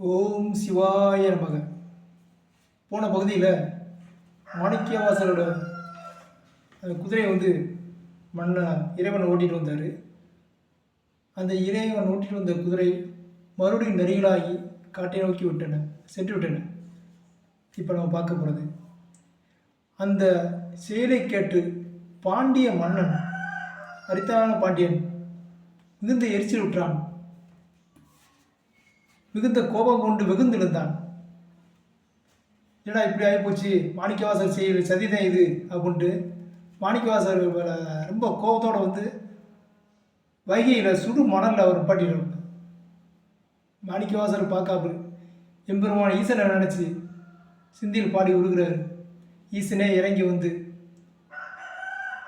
ஓம் சிவாய நமக. போன பகுதியில் மாணிக்கவாசரோட அந்த குதிரையை வந்து மண்ணை இறைவன் ஓட்டிகிட்டு வந்தார். அந்த இறைவன் ஓட்டிகிட்டு வந்த குதிரை மறுபடியும் நெறிகளாகி காட்டை நோக்கி விட்டன சென்று விட்டன. இப்போ நம்ம பார்க்க போகிறது அந்த செயலை கேட்டு பாண்டிய மன்னன் அரித்தான பாண்டியன் மிகுந்த எரிச்சல் விட்டான் மிகுந்த கோபம் கொண்டு வெகுந்திருந்தான் என்னடா இப்படி ஆகிப்போச்சு மாணிக்கவாசர் செய்ய சதிதான் இது அப்படின்ட்டு மாணிக்கவாசர் ரொம்ப கோபத்தோடு வந்து வைகையில் சுடு மணலில் அவர் பாட்டிடுவாங்க மாணிக்கவாசர் பார்க்காப்பு எம்பெருமான ஈசனை நினச்சி சிந்தியில் பாடி உருகிறார். ஈசனே இறங்கி வந்து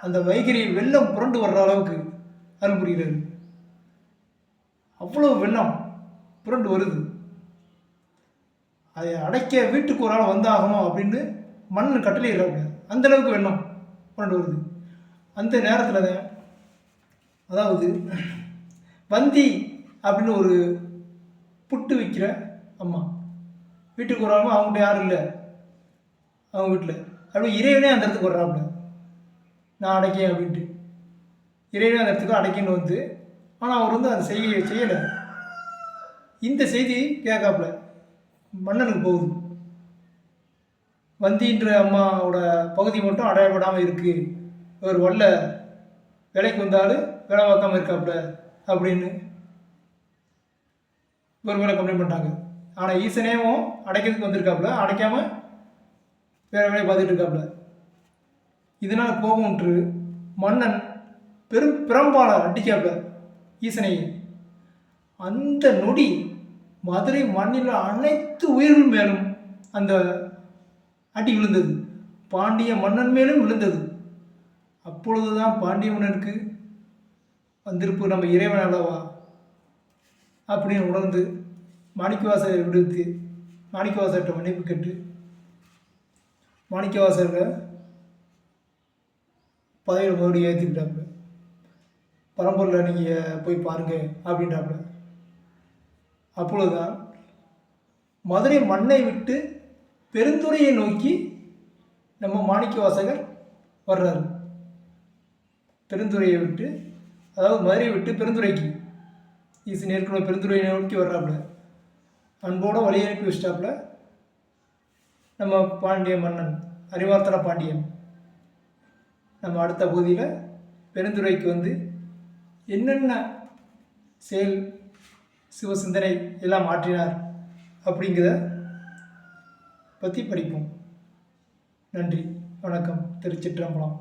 அந்த வைகரி வெள்ளம் புரண்டு வர்ற அளவுக்கு அருள் புரிகிறார். அவ்வளோ வெள்ளம். புரண்டு வருது. அதை அடைக்க வீட்டுக்கு ஒரு ஆள் வந்தாகணும் அப்படின்னு மண் கட்டளையிடுறாங்க அந்த அந்தளவுக்கு வெள்ளம் புரண்டு வருது. அந்த நேரத்தில் தான் அதாவது வந்தி அப்படின்னு ஒரு புட்டு விற்கிற அம்மா. வீட்டுக்கு ஒரு ஆளுமா அவங்ககிட்ட யாரும் இல்லை. அவங்க வீட்டில். அப்படி இறைவனே அந்த இடத்துக்கு வர்றாப்புல. நான் அடைக்கேன் அப்படின்ட்டு. இறைவனே அந்த இடத்துக்கு அடைக்கன்னு வந்து ஆனால் அவர் வந்து அதை செய்ய செய்யலை. இந்த செய்தி கேட்காப்புல. மன்னனுக்கு போகுது. வந்தின்ற அம்மாவோட பகுதி மட்டும் அடையப்படாமல் இருக்குது ஒரு வல்ல வேலைக்கு வந்தாலும் வேலை பார்க்காம இருக்காப்புல அப்படின்னு ஒரு வேலை கம்ப்ளைண்ட் பண்ணிட்டாங்க. ஆனால் ஈசனேவும் அடைக்கிறதுக்கு வந்திருக்காப்புல அடைக்காமல் வேற வேலையை பார்த்துட்டு இருக்காப்புல. இதனால் கோபம்ன்று மன்னன் பெரும் பிரம்பால அடிக்காப்புல ஈசனையை. அந்த நொடி மதுரை மண்ணில் அனைத்து உயிர்கள் மேலும் அந்த அடி விழுந்தது. பாண்டிய மன்னன் மேலும் விழுந்தது. அப்பொழுதுதான் பாண்டிய மன்னனுக்கு வந்திருப்பு நம்ம இறைவன் அல்லவா? அப்படின்னு உணர்ந்து மாணிக்கவாசரை விடுத்து மாணிக்கவாசர்கிட்ட மன்னிப்பு கேட்டு மாணிக்கவாசரில் பதவியில் மறுபடியும் ஏற்றிக்கிட்டாப்புல பரம்பூரில் நீங்கள் போய் பாருங்க அப்படின்றாப்புல அப்பொழுதுதான் மதுரை மண்ணை விட்டு பெருந்துறையை நோக்கி நம்ம மாணிக்க வாசகர் வர்றாரு. பெருந்துறையை விட்டு அதாவது மதுரையை விட்டு பெருந்துறைக்கு. ஈசன் ஏற்கனவே பெருந்துறையை நோக்கி வர்றாப்புல. அன்போட வழி அனுப்பி வச்சிட்டாப்புல நம்ம பாண்டிய மன்னன் அறிவார்த்தன பாண்டியன். நம்ம அடுத்த பகுதியில் பெருந்துறைக்கு வந்து என்னென்ன செயல் சிவசிந்தனை எல்லாம் மாற்றினார். அப்படிங்கிறத பற்றி படிப்போம். நன்றி. வணக்கம். திருச்சிற்றம்பலம்.